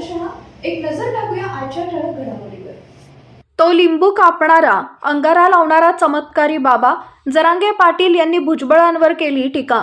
एक नजर टाकूया आजच्या ठळक घडामोडीवर. तो लिंबू कापणारा अंगारा लावणारा चमत्कारी बाबा जरांगे पाटील यांनी भुजबळांवर केली टीका.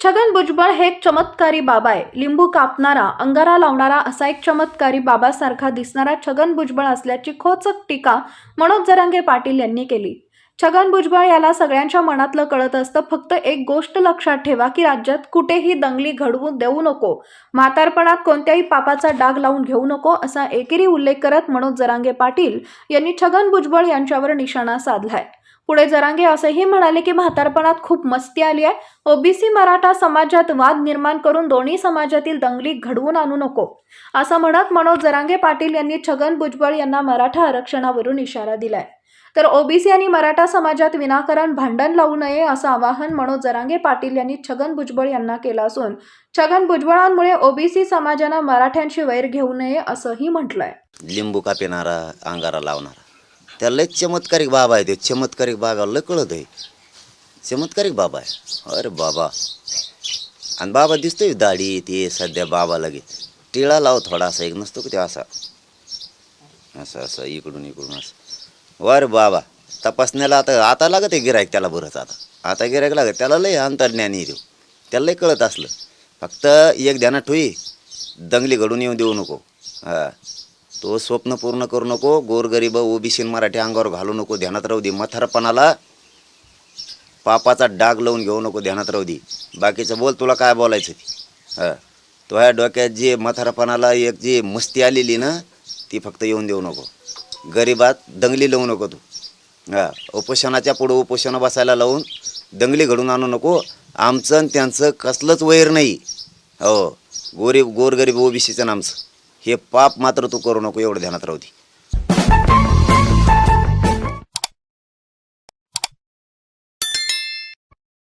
छगन भुजबळ हे एक चमत्कारी बाबा आहे. लिंबू कापणारा अंगारा लावणारा असा एक चमत्कारी बाबासारखा दिसणारा छगन भुजबळ असल्याची खोचक टीका मनोज जरांगे पाटील यांनी केली. छगन भुजबळ याला सगळ्यांच्या मनातलं कळत असतं. फक्त एक गोष्ट लक्षात ठेवा की राज्यात कुठेही दंगली घडवू देऊ नको. म्हातारपणात कोणत्याही पापाचा डाग लावून घेऊ नको असा एकेरी उल्लेख करत मनोज जरांगे पाटील यांनी छगन भुजबळ यांच्यावर निशाणा साधलाय. पुढे जरांगे असेही म्हणाले की म्हातारपणात खूप मस्ती आली आहे. ओबीसी मराठा समाजात वाद निर्माण करून दोन्ही समाजातील दंगली घडवून आणू नको. असं म्हणत मनोज जरांगे पाटील यांनी छगन भुजबळ यांना मराठा आरक्षणावरून इशारा दिलाय. तर ओबीसी आणि मराठा समाजात विनाकारण भांडण लावू नये असं आवाहन मनोज जरांगे पाटील यांनी छगन भुजबळ यांना केलं असून छगन भुजबळांमुळे ओबीसी समाजानं मराठ्यांशी वैर घेऊ नये असंही म्हटलंय. लिंबू का पिणारा अंगारा लावणारा. त्या लय चमत्कारिक बाबा आहे ते चमत्कारिक बाबा लय कळत आहे. चमत्कारिक बाबा आहे. अरे बाबा. आणि बाबा दिसतोय दाढी ते सध्या बाबा लगे टिळा लाव थोडासा एक नसतो का ते असा? असं असं इकडून इकडून असं. वर बाबा तपासण्याला आता आता लागत आहे गिरायक त्याला बरंच आता. आता गिरायक लागत त्याला लय अंतर्ज्ञानी देऊ त्याला लय कळत असलं. फक्त एक ध्यानात ठोई दंगली घडून येऊन देऊ नको. हां. तो स्वप्न पूर्ण करू नको गोरगरीब ओबीसी मराठी अंगावर घालू नको ध्यानात राहू दे. मथारपणाला पापाचा डाग लावून घेऊ नको ध्यानात राहू दे. बाकीचं बोल तुला काय बोलायचं ती. हां. तो ह्या डोक्यात जे मथारपणाला एक जी मस्ती आलेली ना ती फक्त येऊन देऊ नको. गरिबात दंगली लावू नको तू. हां उपोषणाच्या पुढं उपोषणं बसायला लावून दंगली घडून आणू नको. आमचं आणि त्यांचं कसलंच वैर नाही. हो गोरीब गोरगरीब ओबीसीचं आणि आमचं. हे पाप मात्र तू करू नको एवढं ध्यानात राहू दे.